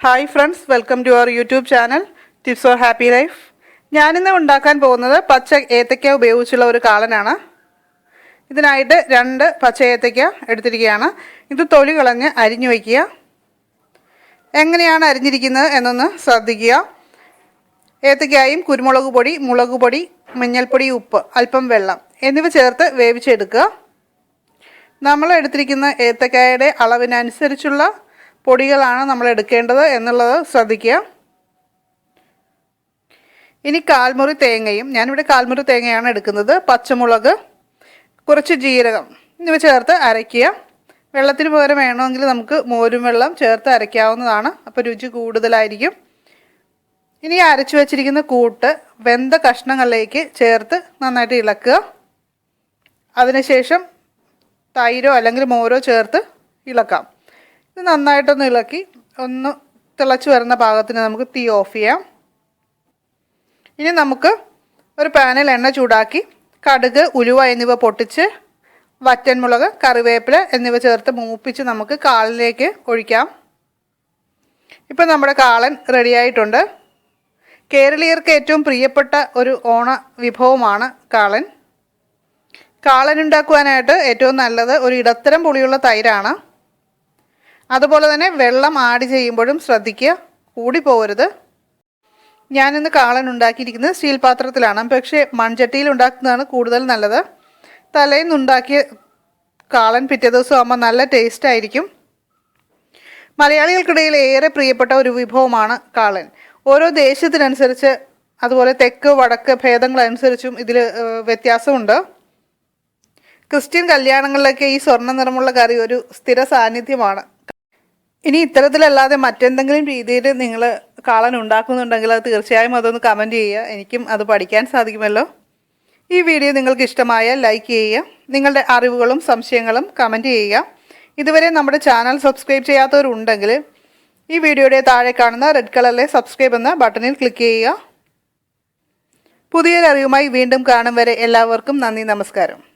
Hi friends welcome to our YouTube channel tips for happy life ഞാനിന്ന് ഉണ്ടാക്കാൻ പോകുന്നത് പച്ച ഏത്തയ്ക്ക ഉപയോഗിച്ചുള്ള ഒരു കാളനാണ്. ഇതിനായിട്ട് രണ്ട് പച്ച ഏത്തയ്ക്ക എടുത്തിരിക്കുകയാണ്. ഇത് തൊലി കളഞ്ഞ് അരിഞ്ഞു വയ്ക്കുക. എങ്ങനെയാണ് അരിഞ്ഞിരിക്കുന്നത് എന്നൊന്ന് ശ്രദ്ധിക്കുക. ഏത്തയ്ക്കായും കുരുമുളക് പൊടി മുളക് പൊടി മഞ്ഞൾപ്പൊടി ഉപ്പ് അല്പം വെള്ളം എന്നിവ ചേർത്ത് വേവിച്ചെടുക്കുക. നമ്മൾ എടുത്തിരിക്കുന്ന ഏത്തക്കായയുടെ അളവിനനുസരിച്ചുള്ള പൊടികളാണ് നമ്മൾ എടുക്കേണ്ടത് എന്നുള്ളത് ശ്രദ്ധിക്കുക. ഇനി കാൽമുറി തേങ്ങയും ഞാനിവിടെ കാൽമുറി തേങ്ങയാണ് എടുക്കുന്നത്. പച്ചമുളക് കുറച്ച് ജീരകം എന്നിവ ചേർത്ത് അരയ്ക്കുക. വെള്ളത്തിന് പകരം വേണമെങ്കിൽ നമുക്ക് മോരും വെള്ളം ചേർത്ത് അരയ്ക്കാവുന്നതാണ്. അപ്പോൾ രുചി കൂടുതലായിരിക്കും. ഇനി അരച്ചു വച്ചിരിക്കുന്ന കൂട്ട് വെന്ത കഷ്ണങ്ങളിലേക്ക് ചേർത്ത് നന്നായിട്ട് ഇളക്കുക. അതിനുശേഷം തൈരോ അല്ലെങ്കിൽ മോരോ ചേർത്ത് ഇളക്കാം. ഇത് നന്നായിട്ടൊന്ന് ഇളക്കി ഒന്ന് തിളച്ച് വരുന്ന പാകത്തിന് നമുക്ക് തീ ഓഫ് ചെയ്യാം. ഇനി നമുക്ക് ഒരു പാനിൽ എണ്ണ ചൂടാക്കി കടുക് ഉലുവ എന്നിവ പൊട്ടിച്ച് വറ്റൻമുളക് കറിവേപ്പില എന്നിവ ചേർത്ത് മൂപ്പിച്ച് നമുക്ക് കാളിലേക്ക് ഒഴിക്കാം. ഇപ്പം നമ്മുടെ കാളൻ റെഡിയായിട്ടുണ്ട് കേരളീയർക്ക് ഏറ്റവും പ്രിയപ്പെട്ട ഒരു ഓണ വിഭവമാണ് കാളൻ. കാളൻ ഉണ്ടാക്കുവാനായിട്ട് ഏറ്റവും നല്ലത് ഒരു ഇടത്തരം പുളിയുള്ള തൈരാണ്. അതുപോലെ തന്നെ വെള്ളം ആഡ് ചെയ്യുമ്പോഴും ശ്രദ്ധിക്കുക. കൂടി പോകരുത്. ഞാനിന്ന് കാളൻ ഉണ്ടാക്കിയിരിക്കുന്നത് സ്റ്റീൽ പാത്രത്തിലാണ്. പക്ഷേ മൺചട്ടിയിൽ ഉണ്ടാക്കുന്നതാണ് കൂടുതൽ നല്ലത്. തലേന്ന് ഉണ്ടാക്കിയ കാളൻ പിറ്റേ ദിവസം ആകുമ്പോൾ നല്ല ടേസ്റ്റ് ആയിരിക്കും. മലയാളികൾക്കിടയിൽ ഏറെ പ്രിയപ്പെട്ട ഒരു വിഭവമാണ് കാളൻ. ഓരോ ദേശത്തിനനുസരിച്ച് അതുപോലെ തെക്ക് വടക്ക് ഭേദങ്ങളനുസരിച്ചും ഇതിൽ വ്യത്യാസമുണ്ട്. ക്രിസ്ത്യൻ കല്യാണങ്ങളിലൊക്കെ ഈ സ്വർണ നിറമുള്ള കറി ഒരു സ്ഥിര സാന്നിധ്യമാണ്. ഇനി ഇത്തരത്തിലല്ലാതെ മറ്റെന്തെങ്കിലും രീതിയിൽ നിങ്ങൾ കാളൻ ഉണ്ടാക്കുന്നുണ്ടെങ്കിൽ അത് തീർച്ചയായും അതൊന്ന് കമന്റ് ചെയ്യുക. എനിക്കും അത് പഠിക്കാൻ സാധിക്കുമല്ലോ. ഈ വീഡിയോ നിങ്ങൾക്ക് ഇഷ്ടമായാൽ ലൈക്ക് ചെയ്യുക. നിങ്ങളുടെ അറിവുകളും സംശയങ്ങളും കമന്റ് ചെയ്യുക. ഇതുവരെ നമ്മുടെ ചാനൽ സബ്സ്ക്രൈബ് ചെയ്യാത്തവരുണ്ടെങ്കിൽ ഈ വീഡിയോയുടെ താഴെ കാണുന്ന റെഡ് കളറിലെ സബ്സ്ക്രൈബ് എന്ന ബട്ടണിൽ ക്ലിക്ക് ചെയ്യുക. പുതിയൊരറിവുമായി വീണ്ടും കാണും വരെ എല്ലാവർക്കും നന്ദി നമസ്കാരം.